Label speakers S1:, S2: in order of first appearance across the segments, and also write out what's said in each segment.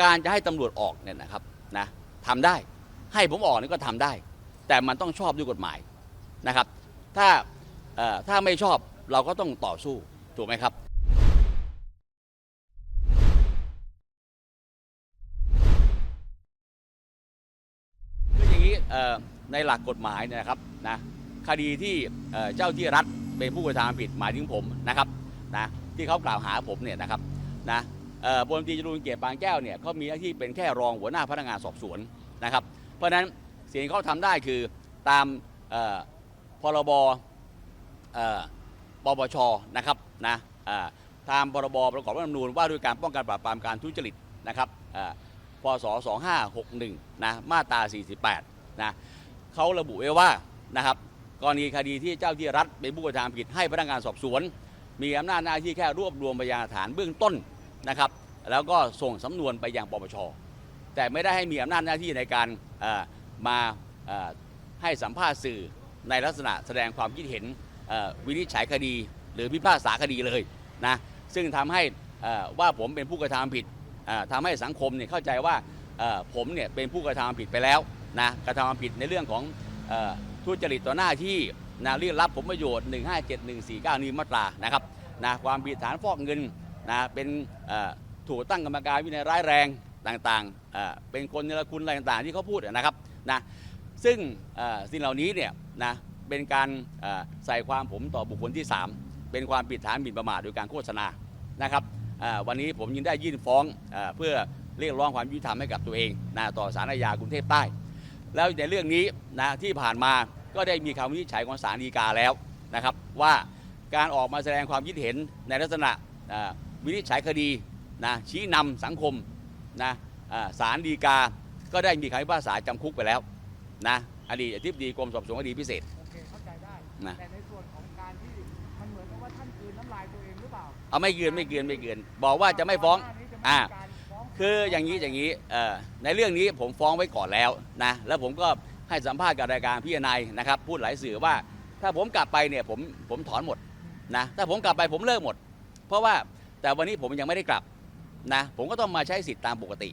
S1: การจะให้ตำรวจออกเนี่ยนะครับนะทำได้ให้ผมออกนี่ก็ทำได้ แต่มันต้องชอบด้วยกฎหมายนะครับ ถ้าถ้าไม่ชอบเราก็ต้องต่อสู้ถูกไหมครับคืออย่างนี้ในหลักกฎหมายนะครับนะคดีที่เจ้าที่รัฐเป็นผู้กระทำผิดหมายถึงผมนะครับนะที่เขากล่าวหาผมเนี่ยนะครับนะ เอ่อพลตรีจรูนเกียรติปานแก้วเนี่ยเขามีหน้าที่เป็นแค่รองหัวหน้าพนักงานสอบสวนนะครับ เพราะฉะนั้นสิ่งที่เขาทำได้คือตามพรบปปชนะครับนะตามพรบประกอบรัฐธรรมนูญว่าด้วยการป้องกันปราบปรามการทุจริตนะครับเอ่อพศ 2561 นะ มาตรา 48 นะเขาระบุไว้ว่านะครับกรณีคดีที่เจ้าที่รัฐเป็นผู้กระทำผิดให้พนักงานสอบสวน มีอำนาจหน้าที่แค่รวบรวมพยานหลักฐานเบื้องต้น นะครับ แล้วก็ส่งสำนวนไปยังปปช แต่ไม่ได้ให้มีอำนาจหน้าที่ในการมาให้สัมภาษณ์สื่อในลักษณะแสดงความคิดเห็นวินิจฉัยคดี หรือพิพากษาคดีเลยนะซึ่งทำให้ว่าผมเป็นผู้กระทำผิดเอ่อทำให้สังคมเนี่ยเข้าใจว่าผมเนี่ยเป็นผู้กระทำผิดไปแล้วนะกระทำผิดในเรื่องของอทุจริตต่อหน้าที่นะเรียกรับผลประโยชน์ 157 149 นี้มาตรานะครับนะความผิดฐานฟอกเงิน นะเป็นถูกตั้งกรรมการวินัยร้ายแรงต่างๆ เป็นคนเนรคุณอะไรต่างๆ ที่เขาพูดนะครับนะซึ่งสิ่งเหล่านี้เนี่ยนะเป็นการใส่ความผมต่อบุคคลที่ 3 เป็นความผิดฐานหมิ่นประมาทโดยการโฆษณานะครับวันนี้ผมยังได้ยื่นฟ้องอเพื่อเรียกร้องความยุติธรรมให้กับตัวเองนะต่อศาลอาญากรุงเทพใต้ แล้วในเรื่องนี้นะที่ผ่านมาก็ได้มีคำวินิจฉัยของศาลฎีกาแล้วนะครับว่าการออกมาแสดงความคิดเห็นในลักษณะ วินิจฉัยคดีนะชี้นำสังคมนะอ่าศาลฎีกา ก็ได้มีคำพิพากษาจำคุกไปแล้วนะอดีตอธิบดีกรมสอบสวนคดีพิเศษ
S2: โอเคเข้าใจได้
S1: นะ
S2: แต่ในส่วนของการที่มันเหมือนกับว่าท่านกลืนน้ำลายตัวเองหรือเปล่า
S1: เอาไม่เกินไม่เกินไม่เกินบอกว่าจะไม่ฟ้อง
S2: ก่นหน้านี้จะไม่
S1: อ่า
S2: มีการฟ้อง
S1: คืออย่างนี้อย่างนี้เอ่อในเรื่องนี้ผมฟ้องไว้ก่อนแล้วนะแล้วผมก็ให้สัมภาษณ์กับรายการพี่นายนะครับพูดหลายสื่อว่า ถ้าผมกลับไปเนี่ยผมผมถอนหมดนะถ้าผมกลับไปผมเลิกหมด เพราะว่า แต่วันนี้ผมยังไม่ได้กลับนะ ผมก็ต้องมาใช้สิทธิ์ตามปกติ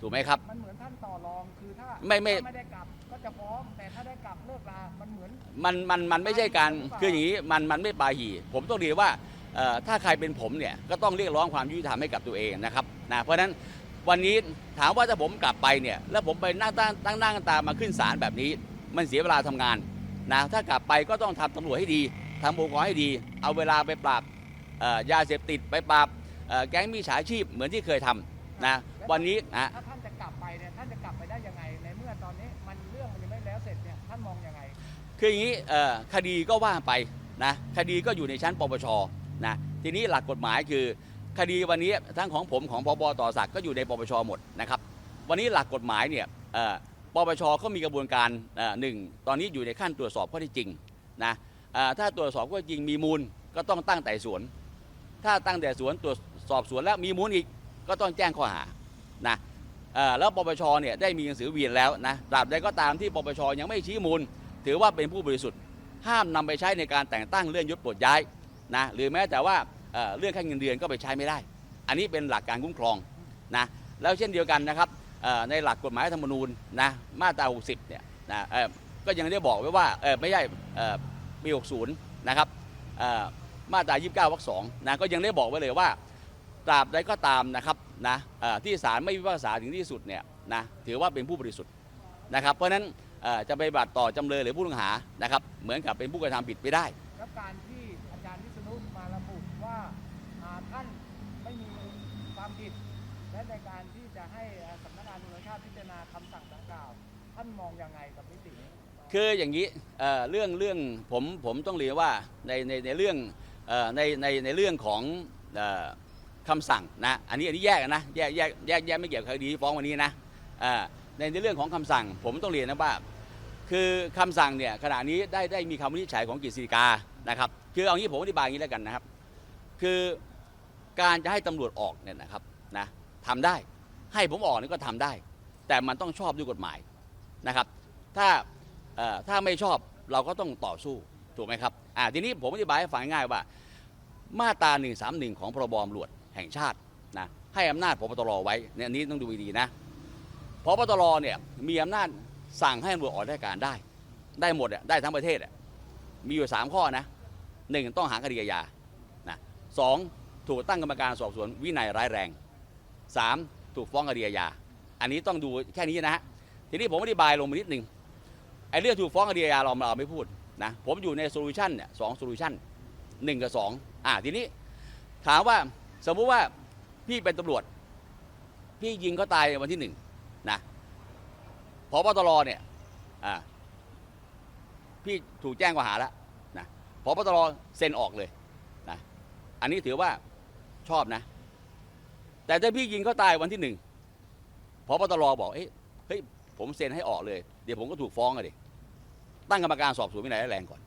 S1: ถูกไหมครับ
S2: มันเหมือนท่านต่อรองคือถ้า
S1: ไม่ไม่
S2: ถ้าไม่ได้กลับก็จะฟ้องแต่ถ้าได้กลับเลิกลา มันเหมือน
S1: มันมันมันไม่ใช่การคืออย่างนี้มันมันไม่ปาหี่ ผมต้องเรียนว่าเอ่อถ้าใครเป็นผมเนี่ยก็ต้องเรียกร้องความยุติธรรมให้กับตัวเองนะครับนะเพราะฉะนั้นวันนี้ถามว่าถ้าผมกลับไปเนี่ยแล้วผมไปนั่งตั้งตั้งนั่งตามมาขึ้นศาลแบบนี้ มันเสียเวลาทำงานนะถ้ากลับไปก็ต้องทำตำรวจให้ดีทำองค์กรให้ดี เอาเวลาไปปราบเอ่อ ยาเสพติดไปปราบเอ่อแก๊งมีฉาชีพเหมือนที่เคยทำนะวันนี้นะ
S2: ถ้าท่านจะกลับไปเนี่ยท่านจะกลับไปได้ยังไงในเมื่อตอนนี้มันเรื่องมันยังไม่แล้วเสร็จเนี่ยท่านมองยังไง
S1: คืออย่างนี้เอ่อคดีก็ว่าไปนะคดีก็อยู่ในชั้นปปชนะทีนี้หลักกฎหมายคือคดีวันนี้ทั้งของผมของพบต่อศักดิ์ก็อยู่ในปปชหมดนะครับวันนี้หลักกฎหมายเนี่ยเอ่อปปชเขามีกระบวนการเอ่อหนึ่งตอนนี้อยู่ในขั้นตรวจสอบข้อเท็จจริงนะเอ่อถ้าตรวจสอบข้อเท็จจริงมีมูลก็ต้องตั้งแต่สวน ถ้าตั้งแต่สวนตรวจสอบสวนแล้วมีมูลอีกก็ต้องแจ้งข้อหานะแล้วปปชเนี่ยได้มีหนังสือเวียนแล้วนะตราบใดก็ตามที่ปปชยังไม่ชี้มูล ถือว่าเป็นผู้บริสุทธิ์ห้ามนำไปใช้ในการแต่งตั้งเลื่อนยศปลดย้ายนะหรือแม้แต่ว่าเเรื่องขั้นเงินเดือนก็ไปใช้ไม่ได้ อันนี้เป็นหลักการคุ้มครองนะแล้วเช่นเดียวกันนะครับในหลักกฎหมายธรรมนูญนะมาตรา 60 เนี่ยนะก็ยังได้บอกไว้ว่าไม่ใช่ปี 60 นะครับ มาตรา 29วรรคสองนะก็ยังได้บอกไว้เลยว่าตราบใดก็ตามนะครับนะเอ่อที่ศาลไม่พิพากษาถึงที่สุดเนี่ยนะถือว่าเป็นผู้บริสุทธิ์นะครับ เพราะฉะนั้นเอ่อจะไปบัตรต่อจำเลยหรือผู้ต้องหานะครับเหมือนกับเป็นผู้กระทำผิดไม่ได้
S2: แล้วการที่อาจารย์วิษณุมาระบุว่าอ่าท่านไม่มีความผิดและในการที่จะให้อ่าสำนักงานตำรวจแห่งชาติพิจารณาคำสั่งดังกล่าว ท่านมองยังไงกับมิตินี้
S1: คืออย่างนี้เอ่อเรื่องเรื่องผมผมต้องเรียนว่าในในในเรื่องเอ่อ ในในในเรื่องของออคำสั่งนะอันนี้อันนี้แยกนะแยกแยกแยกแยกไม่เกี่ยวกับคดีฟ้องวันนี้นะในในเรื่องของคำสั่งผมต้องเรียนนะว่าคือคำสั่งเนี่ยขณะนี้ได้ได้มีคำวินิจฉัยของกฤษฎีกานะครับคือเอางี้ผมอธิบายอย่างนี้แล้วกันนะครับ คือการจะให้ตำรวจออกเนี่ยนะครับนะทำได้ให้ผมออกนี่ก็ทำได้ แต่มันต้องชอบด้วยกฎหมายนะครับ ถ้าถ้าไม่ชอบเราก็ต้องต่อสู้ ถูกไหมครับอ่าทีนี้ผมอธิบายให้ฟังง่ายว่า มาตรา131 ของพรบตำรวจแห่งชาตินะให้อำนาจพบตรไว้เนี่ยอันนี้ต้องดูดีๆนะพบตรเนี่ยมีอำนาจสั่งให้ตำรวจออกราชการได้ ได้หมดอะได้ทั้งประเทศอะมีอยู่สามข้อนะหนึ่งต้องหาคดีอาญานะสองถูกตั้งกรรมการสอบสวนวินัยร้ายแรงสามถูกฟ้องคดีอาญาอันนี้ต้องดูแค่นี้นะฮะทีนี้ผมอธิบายลงมานิดนึงไอ้เรื่องถูกฟ้องคดีอาญาเราเราไม่พูด นะผมอยู่ในโซลูชันเนี่ยสองโซลูชันหนึ่งกับสองอ่าทีนี้ถามว่าสมมุติว่าพี่เป็นตำรวจ พี่ยิงเขาตายวันที่หนึ่งนะพบตรเนี่ยอ่าพี่ถูกแจ้งข้อหาแล้วนะพบตรเซ็นออกเลยนะอันนี้ถือว่าชอบนะ แต่ถ้าพี่ยิงเขาตายวันที่หนึ่งพบตรบอกเอ้ยเฮ้ยผมเซ็นให้ออกเลย เดี๋ยวผมก็ถูกฟ้องอะดิ ตั้งกรรมการสอบสวนวินัยร้ายแรงก่อน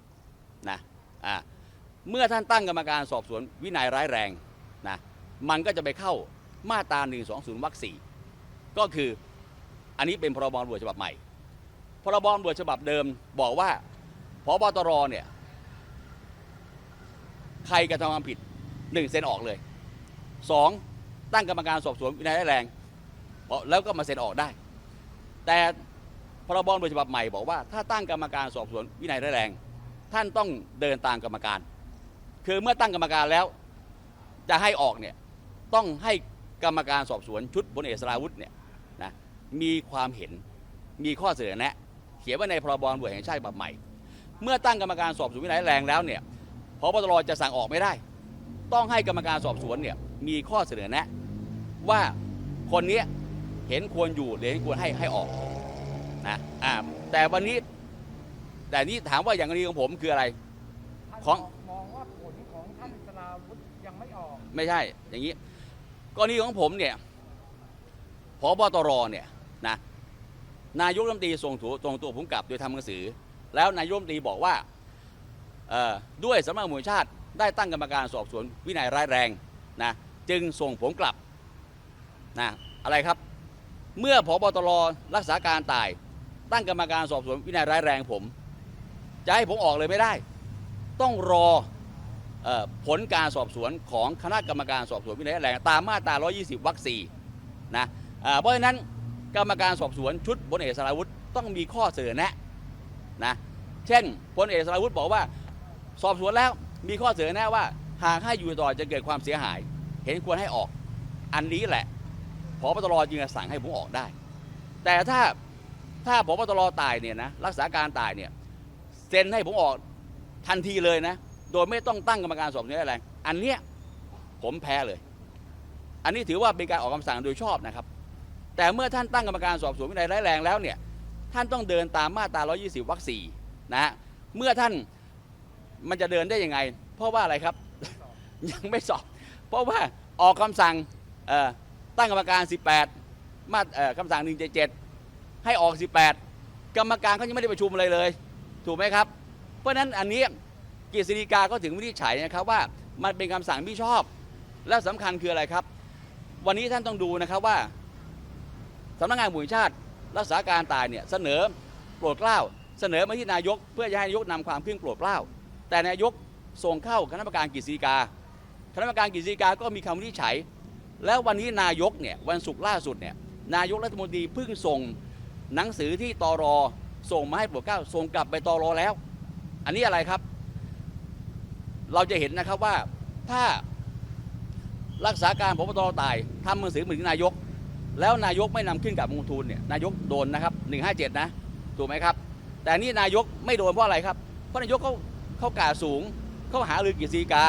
S1: นะอ่าเมื่อท่านตั้งกรรมการสอบสวนวินัยร้ายแรงนะมันก็จะไปเข้ามาตรา1 2 0วรรคสี่ก็คืออันนี้เป็นพรบตำรวจฉบับใหม่ พรบตำรวจฉบับเดิมบอกว่าพบตรเนี่ยใครกระทำความผิดหนึ่งเซ็นออกเลยสองตั้งกรรมการสอบสวนวินัยร้ายแรงแล้วก็มาเซ็นออกได้ แต่ พรบตำรวจฉบับใหม่บอกว่าถ้าตั้งกรรมการสอบสวนวินัยร้ายแรง ท่านต้องเดินตามกรรมการ คือเมื่อตั้งกรรมการแล้ว จะให้ออกเนี่ยต้องให้กรรมการสอบสวนชุดบนเอกสราวุธเนี่ยนะมีความเห็นมีข้อเสนอแนะเขียนไว้ในพรบตำรวจแห่งชาติฉบับใหม่ เมื่อตั้งกรรมการสอบสวนวินัยร้ายแรงแล้วเนี่ยพบตรจะสั่งออกไม่ได้ ต้องให้กรรมการสอบสวนเนี่ยมีข้อเสนอแนะ ว่าคนเนี้ยเห็นควรอยู่หรือเห็นควรให้ให้ออก นะอ่าแต่วันนี้ แต่นี่ถามว่าอย่างกรณีของผมคืออะไร
S2: ท่าน
S1: ของ
S2: มองว่าผลของท่านสราวุธยังไม่ออก
S1: ไม่ใช่ อย่างนี้กรณีของผมเนี่ยพบตรเนี่ยนะนายกรัฐมนตรีส่งถูส่งตัวผมกลับโดยทำหนังสือ แล้วนายกรัฐมนตรีบอกว่าเอ่อด้วยสำนักงานตำรวจแห่งชาติได้ตั้งกรรมการสอบสวนวินัยร้ายแรงนะจึงส่งผมกลับนะอะไรครับ เมื่อพบตรรักษาการตาย ตั้งกรรมการสอบสวนวินัยร้ายแรงผม จะให้ผมออกเลยไม่ได้ ต้องรออผลการสอบสวนของคณะกรรมการสอบสวนวินัยร้ายแรงตามมาตรา 120 วรรคสี่นะเพราะฉะนั้นกรรมการสอบสวนชุดพลเอกสราวุธต้องมีข้อเสนอแนะนะเช่นพลเอกสราวุธบอกว่า สอบสวนแล้วมีข้อเสนอแนะว่าหากให้อยู่ต่อจะเกิดความเสียหาย เห็นควรให้ออก อันนี้แหละพบตรจึงสั่งให้ผมออกได้ แต่ถ้า ถ้าพบตรตายเนี่ยนะรักษาการตายเนี่ยเซ็นให้ผมออกทันทีเลยนะ โดยไม่ต้องตั้งกรรมการสอบสวนอะไร อันเนี้ยผมแพ้เลย อันนี้ถือว่าเป็นการออกคำสั่งโดยชอบนะครับ แต่เมื่อท่านตั้งกรรมการสอบสวนวินัยร้ายแรงแล้วเนี่ยท่านต้องเดินตามมาตรา 120 วรรคสี่นะฮะเมื่อท่านมันจะเดินได้ยังไง เพราะว่าอะไรครับ ยังไม่สอบ เพราะว่าออกคำสั่งตั้งกรรมการ 18 มาตราคำสั่ง 177 ให้ออก 18 กรรมการเขายังไม่ได้ประชุมอะไรเลย ถูกไหมครับ เพราะฉะนั้นอันนี้กฤษฎีกาก็ถึงวินิจฉัยนะครับว่ามันเป็นคำสั่งไม่ชอบ และสำคัญคืออะไรครับ วันนี้ท่านต้องดูนะครับว่าสำนักงานตำรวจแห่งชาติรักษาการตายเนี่ยเสนอโปรดเกล้า เสนอมาที่นายก เพื่อจะให้นายกนำความขึ้นโปรดเกล้า แต่นายกส่งเข้าคณะกรรมการกฤษฎีกาคณะกรรมการกฤษฎีกาก็มีคำวินิจฉัย แล้ววันนี้นายกเนี่ยวันศุกร์ล่าสุดเนี่ยนายกรัฐมนตรีเพิ่งส่ง หนังสือที่ตรอส่งมาให้ปรดเกล้าส่งกลับไปตรอแล้ว อันนี้อะไรครับ เราจะเห็นนะครับว่าถ้ารักษาการพบตรตายทำหนังสือมาถึงนายก แล้วนายกไม่นำขึ้นกับมงทูลเนี่ยนายกโดนนะครับ157 นะถูกไหมครับ แต่นี่นายกไม่โดนเพราะอะไรครับเพราะนายกเขาเขากาสูงเขาหารือกฤษีกา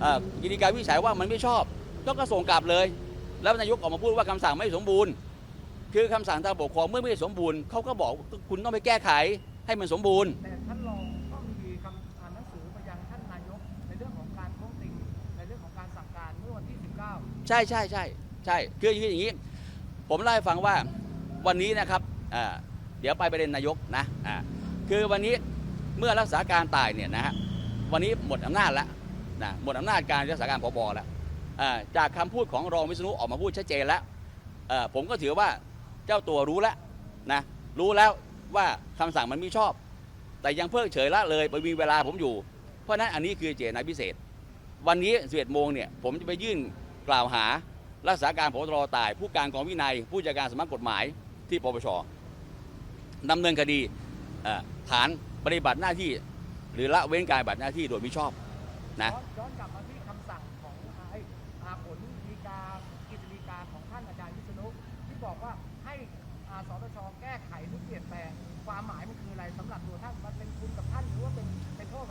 S1: เอ่อกฤษีกาวิจัยว่ามันไม่ชอบก็ก็ส่งกลับเลย แล้วนายกออกมาพูดว่าคำสั่งไม่สมบูรณ์ คือคำสั่งทางปกครองเมื่อไม่สมบูรณ์เขาก็บอกว่าคุณต้องไปแก้ไขให้มันสมบูรณ์
S2: แต่ท่านรองก็มีคำอ่านหนังสือไปยังท่านนายกในเรื่องของการโค้งติงในเรื่องของการสั่งการเมื่อวันที่ 19
S1: ใช่ใช่ใช่ใช่คืออย่างนี้อย่างนี้ผมเล่าให้ฟังว่าวันนี้นะครับอ่าเดี๋ยวไปประเด็นนายกนะอ่าคือวันนี้เมื่อรักษาการตายเนี่ยนะฮะวันนี้หมดอำนาจแล้วนะหมดอำนาจการรักษาการพบแล้วอ่าจากคำพูดของรองวิษณุออกมาพูดชัดเจนแล้วเอ่อผมก็ถือว่า เจ้าตัวรู้แล้วนะรู้แล้วว่าคำสั่งมันไม่ชอบ แต่ยังเพิกเฉยละเลยไปมีเวลาผมอยู่ เพราะฉะนั้นอันนี้คือเจตนาพิเศษ วันนี้11โมงเนี่ยผมจะไปยื่นกล่าวหารักษาการพบตรตาย ผู้การกองวินัย ผู้จัดการสำนักกฎหมายที่ปปชดำเนินคดีฐานปฏิบัติหน้าที่ หรือละเว้นการปฏิบัติหน้าที่โดยมิชอบนะ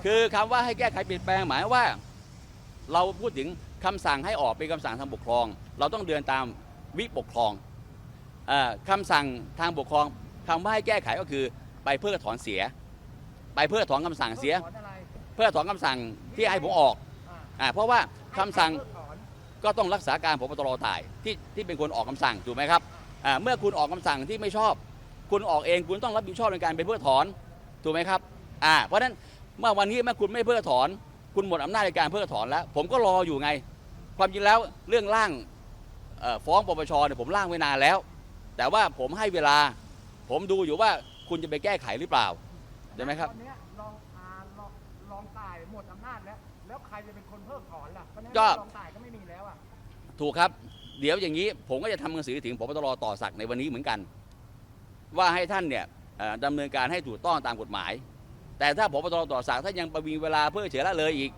S2: คือคำว่า
S1: ให้แก้ไขเปลี่ยนแปลงหมายว่า เราพูดถึงคำสั่งให้ออกเป็นคำสั่งทางปกครอง เราต้องเดินตามวิปกครองออคำสั่งทางปกครองคำว่าให้แก้ไขก็คือไปเพื่อถอนเสีย ไปเพื่อถอนคำสั่งเสีย เพื่อถอนคำสั่งที่ให้ผมออก
S2: อ่า
S1: เพราะว่าคำสั่งก็ต้องรักษาการพบตรตายที่ที่เป็นคนออกคำสั่งถูกไหมครับอ่าเมื่อคุณออกคำสั่งที่ไม่ชอบ คุณออกเองคุณต้องรับผิดชอบในการเป็นเพื่อถอนถูกไหมครับอ่าเพราะฉะนั้น เมื่อวันนี้เมื่อคุณไม่เพื่อถอน คุณหมดอำนาจในการเพื่อถอนแล้ว ผมก็รออยู่ไง ความจริงแล้วเรื่องร่างเอ่อฟ้องปปชเนี่ยผมร่างไว้นานแล้ว แต่ว่าผมให้เวลา ผมดูอยู่ว่าคุณจะไปแก้ไขหรือเปล่าเห็นไหมครับ
S2: ตอนเนี้ยลองอ่าลองลองตายหมดอำนาจแล้ว แล้วใครจะเป็นคนเพิกถอนล่ะเพราะฉะนั้น
S1: ก็
S2: ลองตายก็ไม่มีแล้วอะ
S1: ถูกครับ เดี๋ยวอย่างนี้ผมก็จะทำหนังสือถึงพบตรต่อสักดิ์ในวันนี้เหมือนกัน ว่าให้ท่านเนี่ยเอ่อดำเนินการให้ถูกต้องตามกฎหมาย แต่ถ้าพบตรต่อสักดิ์ถ้ายังประวิงเวลาเพื่อเฉยละเลยอีก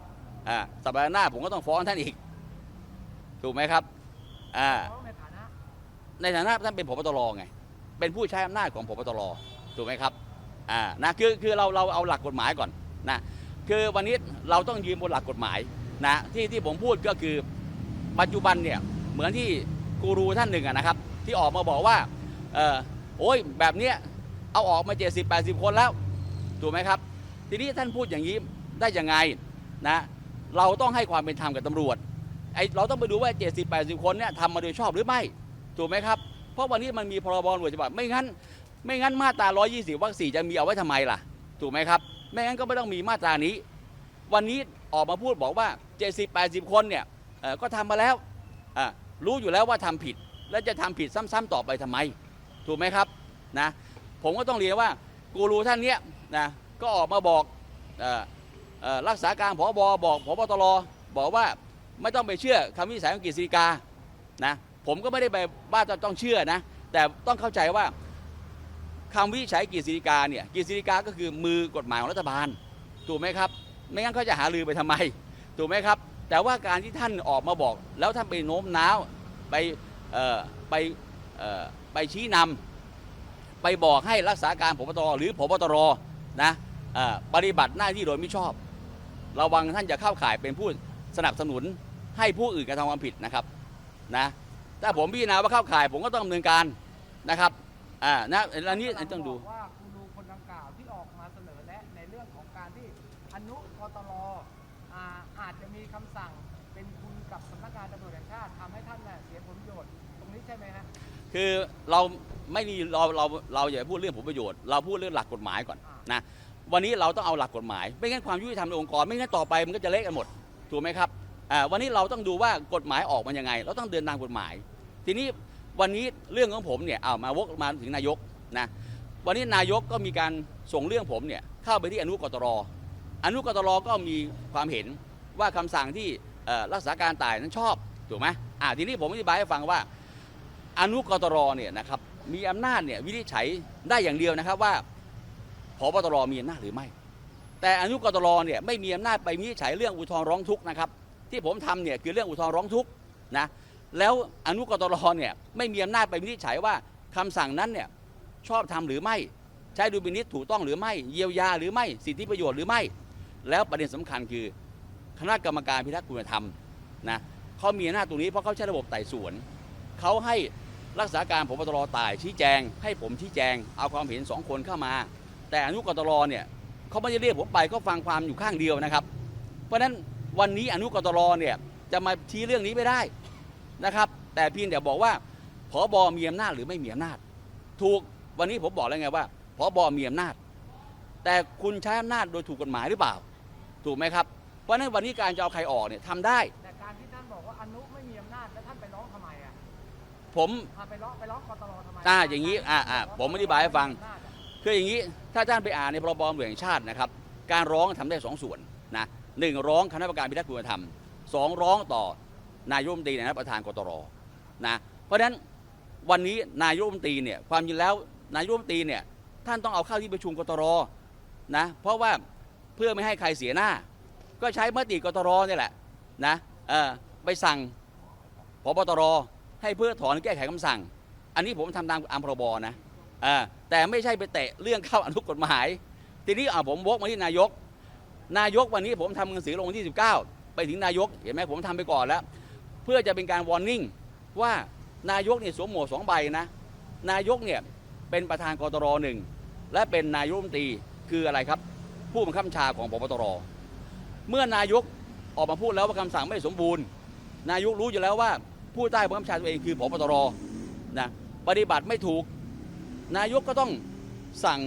S1: อ่าสัปดาห์หน้าผมก็ต้องฟ้องท่านอีก ถูกไหมครับอ่า
S2: ในฐานะ
S1: ท่านเป็นพบตรไงเป็นผู้ใช้อำนาจของพบตรถูกไหมครับอ่านะคือคือเราเราเอาหลักกฎหมายก่อนนะคือวันนี้เราต้องยืนบนหลักกฎหมายนะที่ที่ผมพูดก็คือปัจจุบันเนี่ยเหมือนที่กูรูท่านหนึ่งนะครับ ที่ออกมาบอกว่าเออโอ้ยแบบเนี้ยเอาออกมา 70 80 คนแล้ว ถูกไหมครับ ทีนี้ท่านพูดอย่างนี้ได้ยังไงนะเราต้องให้ความเป็นธรรมกับตำรวจไอเราต้องไปดูว่า 70 80 คนเนี่ยทำมาโดยชอบหรือไม่ ถูกไหมครับ เพราะวันนี้มันมีพรบหน่วยฉบับไม่งั้น ไม่งั้นมาตรา 120วรรคสี่จะมีเอาไว้ทำไมล่ะ ถูกไหมครับ ไม่งั้นก็ไม่ต้องมีมาตรานี้ วันนี้ออกมาพูดบอกว่า 70 80 คนเนี่ยก็ทำมาแล้วรู้อยู่แล้วว่าทำผิด แล้วจะทำผิดซ้ำๆต่อไปทำไม ถูกไหมครับนะผมก็ต้องเรียนว่ากูรูท่านเนี้ย นะก็ออกมาบอกรักษาการผบบอกผบตรบอกว่าไม่ต้องไปเชื่อคำวินิจฉัยของกฤษฎีกานะผมก็ไม่ได้ไปว่าจะต้องเชื่อนะแต่ต้องเข้าใจว่าคำวินิจฉัยกฤษฎีกาเนี่ยกฤษฎีกาก็คือมือกฎหมายของรัฐบาลถูกไหมครับไม่งั้นเขาจะหาลือไปทำไมถูกไหมครับ แต่ว่าการที่ท่านออกมาบอก แล้วท่านไปโน้มน้าวไปไปไปชี้นำไปบอกให้รักษาการพบตรหรือพบตร นะเอ่อปฏิบัติหน้าที่โดยมิชอบ ระวังท่านจะเข้าข่ายเป็นผู้สนับสนุนให้ผู้อื่นกระทำความผิดนะครับนะถ้าผมพิจารณาว่าเข้าข่าย ผมก็ต้องดำเนินการนะครับอ่านะอันนี้ต้องดู
S2: ว่าคุณดูคนดังกล่าวที่ออกมาเสนอแนะในเรื่องของการที่อนุกตรอ่าอาจจะมีคำสั่งเป็นคุณกับสำนักงานตำรวจแห่งชาติทำให้ท่านน่ะเสียผลประโยชน์ตรงนี้ใช่ไหมฮะ
S1: คือเราไม่มีเราเราเราอย่าพูดเรื่องผลประโยชน์ เราพูดเรื่องหลักกฎหมายก่อน นะวันนี้เราต้องเอาหลักกฎหมาย ไม่งั้นความยุติธรรมในองค์กรไม่งั้นต่อไปมันก็จะเละกันหมดถูกไหมครับวันนี้เราต้องดูว่ากฎหมายออกมายังไง เราต้องเดินตามกฎหมาย ทีนี้วันนี้เรื่องของผมเนี่ยเอามาวกมาถึงนายกนะวันนี้นายกก็มีการส่งเรื่องผมเนี่ยเข้าไปที่อนุกตรอนุกตรก็มีความเห็นว่าคำสั่งที่รักษาการตายนั้นชอบถูกไหมอ่าทีนี้ผมอธิบายให้ฟังว่าอนุกตรเนี่ยนะครับมีอำนาจเนี่ยวินิจฉัยได้อย่างเดียวนะครับว่า พบตรมีอำนาจหรือไม่ แต่อนุกตรเนี่ยไม่มีอำนาจไปวินิจฉัยเรื่องอุทธรณ์ร้องทุกข์นะครับ ที่ผมทำเนี่ยคือเรื่องอุทธรณ์ร้องทุกข์นะแล้วอนุกตรเนี่ยไม่มีอำนาจไปวินิจฉัยว่าคำสั่งนั้นเนี่ยชอบทำหรือไม่ใช้ดุลพินิษถูกต้องหรือไม่ เยียวยาหรือไม่สิทธิประโยชน์หรือไม่ แล้วประเด็นสำคัญคือคณะกรรมการพิทักษ์คุณธรรมนะเขามีอำนาจตรงนี้เพราะเขาใช้ระบบไต่สวนเขาให้รักษาการพบตรตายชี้แจง ให้ผมชี้แจง เอาความเห็นสองคนเข้ามา แต่อนุกตรเนี่ยเขาไม่ได้เรียกผมไปเขาฟังความอยู่ข้างเดียวนะครับ เพราะฉะนั้นวันนี้อนุกตรเนี่ยจะมาชี้เรื่องนี้ไม่ได้นะครับ แต่เพียงแต่บอกว่าพอบมีอำนาจหรือไม่มีอำนาจ ถูกวันนี้ผมบอกแล้วไงว่าพอบมีอำนาจ แต่คุณใช้อำนาจโดยถูกกฎหมายหรือเปล่า ถูกไหมครับ เพราะฉะนั้นวันนี้การจะเอาใครออกเนี่ยทำได้
S2: แต่การที่ท่านบอกว่าอนุไม่มีอำนาจแล้วท่านไปร้องทำไมอะ
S1: ผม
S2: อ่าไปร้องไปร้องกตรทำไม
S1: อ่าอย่างนี้อ่าอ่าผมอธิบายให้ฟัง คืออย่างนี้ถ้าท่านไปอ่านในพรบตำรวจแห่งชาตินะครับ การร้องทำได้สองส่วนนะหนึ่งร้องคณะกรรมการพิทักษ์คุณธรรมสองร้องต่อนายกรัฐมนตรีในฐานะประธานกตรนะเพราะฉะนั้นวันนี้นายกรัฐมนตรีเนี่ยความจริงแล้วนายกรัฐมนตรีเนี่ยท่านต้องเอาเข้าที่ประชุมกตรนะเพราะว่าเพื่อไม่ให้ใครเสียหน้า ก็ใช้มติกตรนี่แหละนะเออไปสั่งพบตรให้เพื่อถอนแก้ไขคำสั่ง อันนี้ผมทำตามอัมพรบนะเออ แต่ไม่ใช่ไปเตะเรื่องเข้าอนุกฎหมาย ทีนี้อะผมวกมาที่นายก นายกวันนี้ผมทำหนังสือลงวันที่ 19 ไปถึงนายกเห็นไหมผมทำไปก่อนแล้ว เพื่อจะเป็นการวอร์นิ่งว่านายกเนี่ยสวมหมวกสองใบนะ นายกเนี่ยเป็นประธานกตรหนึ่งและเป็นนายกรัฐมนตรีคืออะไรครับ ผู้บังคับบัญชาของพบตรเมื่อนายกออกมาพูดแล้วว่าคำสั่งไม่สมบูรณ์ นายกรู้อยู่แล้วว่าผู้ใต้บังคับบัญชาตัวเองคือพบตรนะปฏิบัติไม่ถูก นายกก็ต้องสั่ง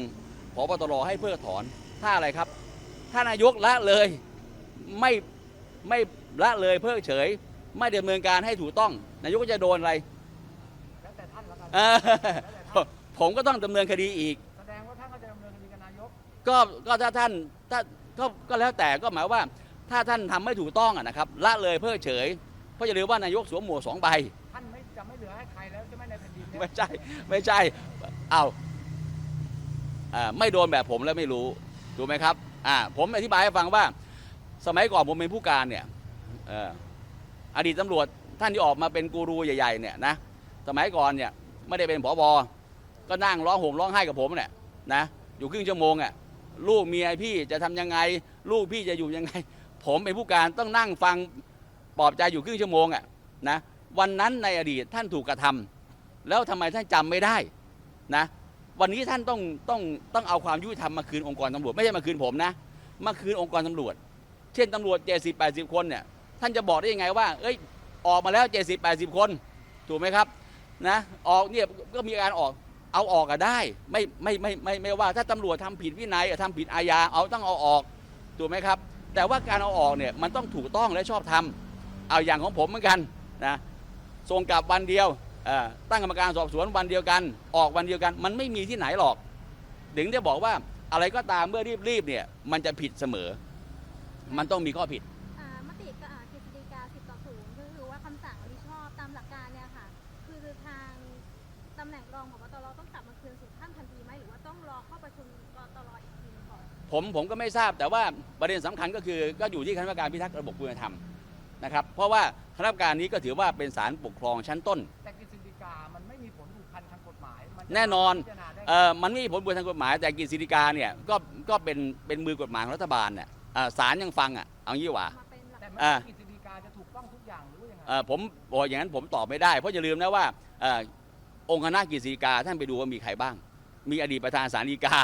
S1: พบตรให้เพิกถอนถ้าอะไรครับ ถ้านายกละเลยไม่ไม่ละเลยเพิกเฉย ไม่ดำเนินการให้ถูกต้อง นายกก็จะโดนอะไร
S2: แล้วแต่ท่านแล้วกัน
S1: เออผมก็ต้องดำเนินคดีอีก
S2: แสดงว่าท่านก็จะดำเนินคดีกับนายก
S1: ก็ก็ถ้าท่านถ้าก็ก็แล้วแต่ก็หมายว่า ถ้าท่านทำไม่ถูกต้องอะนะครับ ละเลยเพิกเฉย เพราะอย่าลืมว่านายกสวมหมวกสองใบ
S2: ท่านไม่จะไม่เหลือให้ใครแล้วใช่ไหมในแผ่นดินเนี่ย
S1: ไม่ใช่ ไม่ใช่ เอาอ่าไม่โดนแบบผมแล้วไม่รู้ถูกไหมครับอ่าผมอธิบายให้ฟังว่า สมัยก่อนผมเป็นผู้การเนี่ยอดีตตำรวจท่านที่ออกมาเป็นกูรูใหญ่ๆเนี่ยนะสมัยก่อนเนี่ยไม่ได้เป็นผบก็นั่งร้องห่มร้องไห้กับผมเนี่ยนะอยู่ครึ่งชั่วโมงอะลูกเมียพี่จะทำยังไง ลูกพี่จะอยู่ยังไง ผมเป็นผู้การต้องนั่งฟังปลอบใจอยู่ครึ่งชั่วโมงอะนะวันนั้นในอดีตท่านถูกกระทำแล้วทำไมท่านจำไม่ได้ นะวันนี้ท่านต้องต้องต้องเอาความยุติธรรมมาคืนองค์กรตำรวจไม่ใช่มาคืนผมนะมาคืนองค์กรตำรวจ เช่นตำรวจ70 80คนเนี่ยท่านจะบอกได้ยังไงว่า เอ้ยออกมาแล้ว70 80คน ถูกไหมครับนะออกเนี่ยก็มีการออกเอาออกก็ได้ไม่ไม่ไม่ไม่ไม่ว่าถ้าตำรวจทำผิดวินัยทำผิดอาญาเอาต้องเอาออกถูกไหมครับ แต่ว่าการเอาออกเนี่ยมันต้องถูกต้องและชอบทำเอาอย่างของผมเหมือนกันนะส่งกลับวันเดียว ตั้งกรรมการสอบสวนวันเดียวกัน ออกวันเดียวกัน มันไม่มีที่ไหนหรอก ถึงได้บอกว่าอะไรก็ตามเมื่อรีบๆเนี่ย มันจะผิดเสมอ มันต้องมีข้อผิด
S3: อ่ามติกอ่ากฤษฎีกา10ต่อ0ก็คือว่าคำสั่งที่ชอบตามหลักการเนี่ยค่ะ คือทางตำแหน่งรองผบตรต้องกลับมาคืนสู่ท่านทันทีไหมหรือว่าต้องรอเข้าประชุมกตรอีกทีหนึงก่อน
S1: ผมผมก็ไม่ทราบแต่ว่าประเด็นสำคัญก็คือก็อยู่ที่คณะกรรมการพิทักษ์ระบบคุณธรรมนะครับ เพราะว่าคณะกรรมการนี้ก็ถือว่าเป็นศาลปกครองชั้นต้น
S2: แน่น
S1: อน
S2: พิจารณาได้
S1: เอ่อมันไม่มีผลบุญทางกฎหมาย แต่กฤษฎีกาเนี่ยก็ก็เป็นเป็นมือกฎหมายของรัฐบาลเนี่ยเอ่อศาลยังฟังอะเอางี้ดีกว่า
S3: มาเป็นหลัก
S2: แต่
S3: การ
S2: ไม่ใช่กฤษฎีกาจะถูกต้องทุกอย่างหรือว่ายังไง
S1: เอ่อผมบอกอย่างนั้นผมตอบไม่ได้ เพราะอย่าลืมนะว่าเอ่อองค์คณะกฤษฎีกาท่านไปดูว่ามีใครบ้าง มีอดีตประธานศาลฎีกา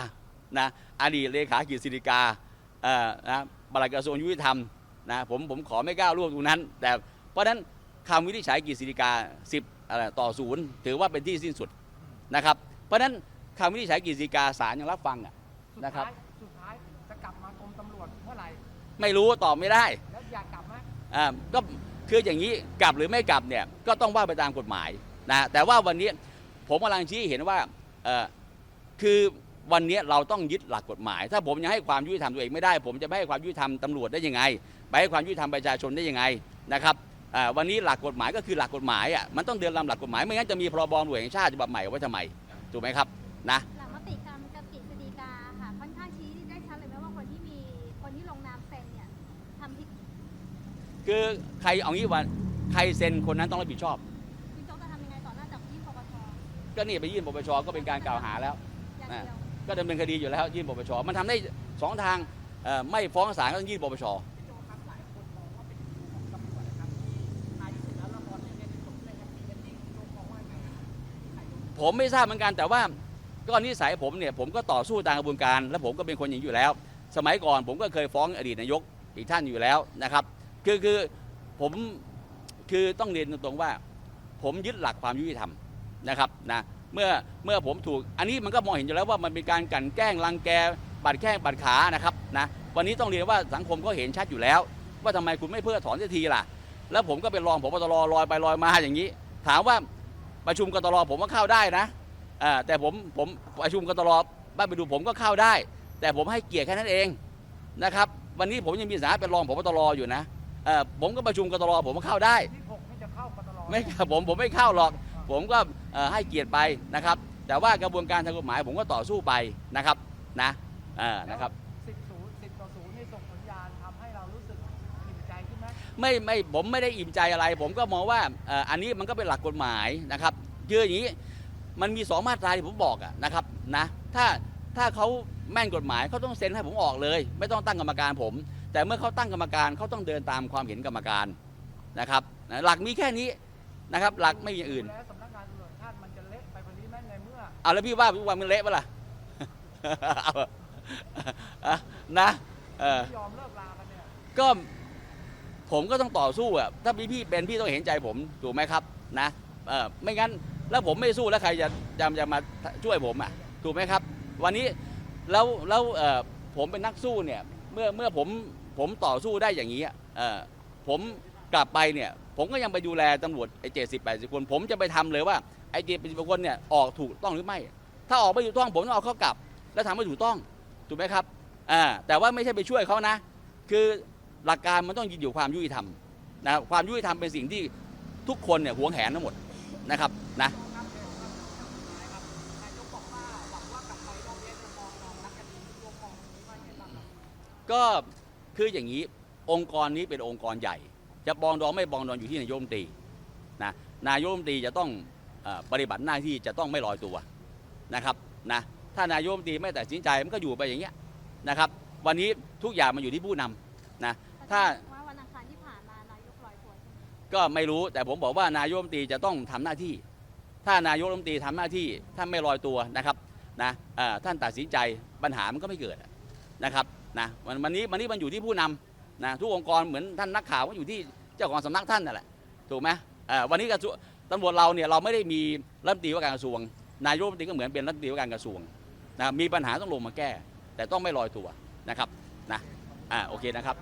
S1: นะอดีตเลขากฤษฎีกาเอ่อนะบลัดกระทรวงยุติธรรมนะผมผมขอไม่ก้าวล่วงตรงนั้น แต่เพราะฉะนั้นคำวินิจฉัยกฤษฎีกา 10อะไรต่อศูนย์ถือว่าเป็นที่สิ้นสุด นะครับ เพราะฉะนั้นคำวินิจฉัยกฤษฎีกาศาลยังรับฟังอะ
S2: สุด
S1: นะครับ
S2: ท้ายสุดท้ายจะกลับมากรมตำรวจเมื่อไหร่
S1: ไม่รู้ตอบไม่ได้
S2: แล้วอยากกลับไหม
S1: อ่าก็คืออย่างนี้กลับหรือไม่กลับเนี่ยก็ต้องว่าไปตามกฎหมายนะแต่ว่าวันนี้ผมกำลังชี้ให้เห็นว่าเอ่อคือวันนี้เราต้องยึดหลักกฎหมาย ถ้าผมยังให้ความยุติธรรมตัวเองไม่ได้ ผมจะไปให้ความยุติธรรมตำรวจได้ยังไง ไปให้ความยุติธรรมประชาชนได้ยังไงนะครับอ่า วันนี้หลักกฎหมายก็คือหลักกฎหมายอะมันต้องเดินตามหลักกฎหมายไม่งั้นจะมีพรบหน่วยแห่งชาติฉบับใหม่ไว้ทำไมถูกไหมครับนะ
S3: หลังมติการกฤษฎีกาค่ะค่อนข้างชี้ได้ชัดเลยไหมว่าคนที่มีคนที่ลงนามเซ็นเนี่ยทำผิด
S1: คือใครเอางี้ว่าใครเซ็นคนนั้นต้องรับผิดชอบ
S3: คุณโจ๊กจะทำยังไงต่อหน้าจากยื่นปปช
S1: ก็นี่ไปยื่นปปชก็เป็นการกล่าวหาแล้ว
S3: อย่างเดียว
S1: ก็ดำเนินคดีอยู่แล้วยื่นปปชมันทำได้สองทางเอ่อไม่ฟ้องศาลก็ต้องยื่นปปช ผมไม่ทราบเหมือนกันแต่ว่าก็นิสัยผมเนี่ยผมก็ต่อสู้ตามกระบวนการ และผมก็เป็นคนอย่างนี้อยู่แล้ว สมัยก่อนผมก็เคยฟ้องอดีตนายกอีกท่านอยู่แล้วนะครับ คือคือผมคือต้องเรียนตรงๆว่า ผมยึดหลักความยุติธรรมนะครับนะเมื่อเมื่อผมถูกอันนี้มันก็มองเห็นอยู่แล้วว่ามันเป็นการกันแกล้งรังแกบัดแข้งบัดขานะครับนะวันนี้ต้องเรียนว่าสังคมก็เห็นชัดอยู่แล้ว ว่าทำไมคุณไม่เพิกถอนเสียทีล่ะ แล้วผมก็เป็นรองผบตรลอยไปลอยมาอย่างนี้ ถามว่า ประชุมกตรผมก็เข้าได้นะอ่าแต่ผมผมประชุมกตรบ้านไปดูผมก็เข้าได้ แต่ผมให้เกียรติแค่นั้นเองนะครับ วันนี้ผมยังมีสถานะเป็นรองผบตรอยู่นะเอ่อผมก็ประชุมกตรผมก็เข้าได้
S2: ที่หกนี่จะเข้ากตล
S1: ไม่ผมผมไม่เข้าหรอก ผมก็เอ่อให้เกียรติไปนะครับ แต่ว่ากระบวนการทางกฎหมายผมก็ต่อสู้ไปนะครับนะเอ่านะครับ
S2: ไหม
S1: ไม่ไม่ผมไม่ได้อิ่มใจอะไร ผมก็มองว่าเอ่ออันนี้มันก็เป็นหลักกฎหมายนะครับคืออย่างนี้มันมีสองมาตราที่ผมบอกอะนะครับนะถ้าถ้าเขาแม่นกฎหมายเขาต้องเซ็นให้ผมออกเลย ไม่ต้องตั้งกรรมการผม แต่เมื่อเขาตั้งกรรมการเขาต้องเดินตามความเห็นกรรมการนะครับนะหลักมีแค่นี้นะครับ หลักไม่มีอย่างอื่น
S2: แล้วสำนักงานตำรวจแห่งชาติมันจะเละไปกว่านี้ไหมในเมื่อ
S1: เอาแล้วพี่ว่าพี่ว่ามันเละปะล่ะเอาอะนะเออ
S2: ไม่ยอมเลิกลากันเนี่ย
S1: ก็ ผมก็ต้องต่อสู้อะถ้าพี่พี่เป็นพี่ต้องเห็นใจผมถูกไหมครับนะเออไม่งั้นแล้วผมไม่สู้แล้วใครจะจะจะมาช่วยผมอะถูกไหมครับ วันนี้แล้วแล้วเออผมเป็นนักสู้เนี่ยเมื่อเมื่อผมผมต่อสู้ได้อย่างนี้เออผมกลับไปเนี่ยผมก็ยังไปดูแลตำรวจไอ้เจ็ดสิบแปดสิบคน ผมจะไปทำเลยว่าไอ้เจ็ดสิบคนเนี่ยออกถูกต้องหรือไม่ ถ้าออกไม่ถูกต้องผมต้องเอาเขากลับ แล้วทำให้ถูกต้องถูกไหมครับอ่าแต่ว่าไม่ใช่ไปช่วยเขานะ คือ หลักการมันต้องยืนอยู่ความยุติธรรมนะความยุติธรรมเป็นสิ่งที่ทุกคนเนี่ยหวงแหนทั้งหมดนะครับนะก็คืออย่างนี้องค์กรนี้เป็นองค์กรใหญ่ จะปรองดองไม่ปรองดองอยู่ที่นายกรัฐมนตรีนะนายกรัฐมนตรีจะต้องปฏิบัติหน้าที่จะต้องไม่ลอยตัวนะครับนะถ้านายกรัฐมนตรีไม่ตัดสินใจมันก็อยู่ไปอย่างเงี้ยนะครับ วันนี้ทุกอย่างมันอยู่ที่ผู้นำนะ ถ้า
S3: ว่าวันอังคารที่ผ่านมานายกลอยตัวใช่ไหม
S1: ก็ไม่รู้แต่ผมบอกว่านายกรัฐมนตรีจะต้องทำหน้าที่ ถ้านายกรัฐมนตรีทำหน้าที่ท่านไม่ลอยตัวนะครับนะเอ่อท่านตัดสินใจปัญหามันก็ไม่เกิดนะครับนะวันวันนี้วันนี้มันอยู่ที่ผู้นำนะทุกองค์กรเหมือนท่านนักข่าวก็อยู่ที่เจ้าของสำนักท่านนั่นแหละถูกไหมเอ่อวันนี้กระทรวงตำรวจเราเนี่ยเราไม่ได้มีรัฐมนตรีว่าการกระทรวง นายกรัฐมนตรีก็เหมือนเป็นรัฐมนตรีว่าการกระทรวงนะมีปัญหาต้องลงมาแก้ แต่ต้องไม่ลอยตัวนะครับนะอ่าโอเคนะครับ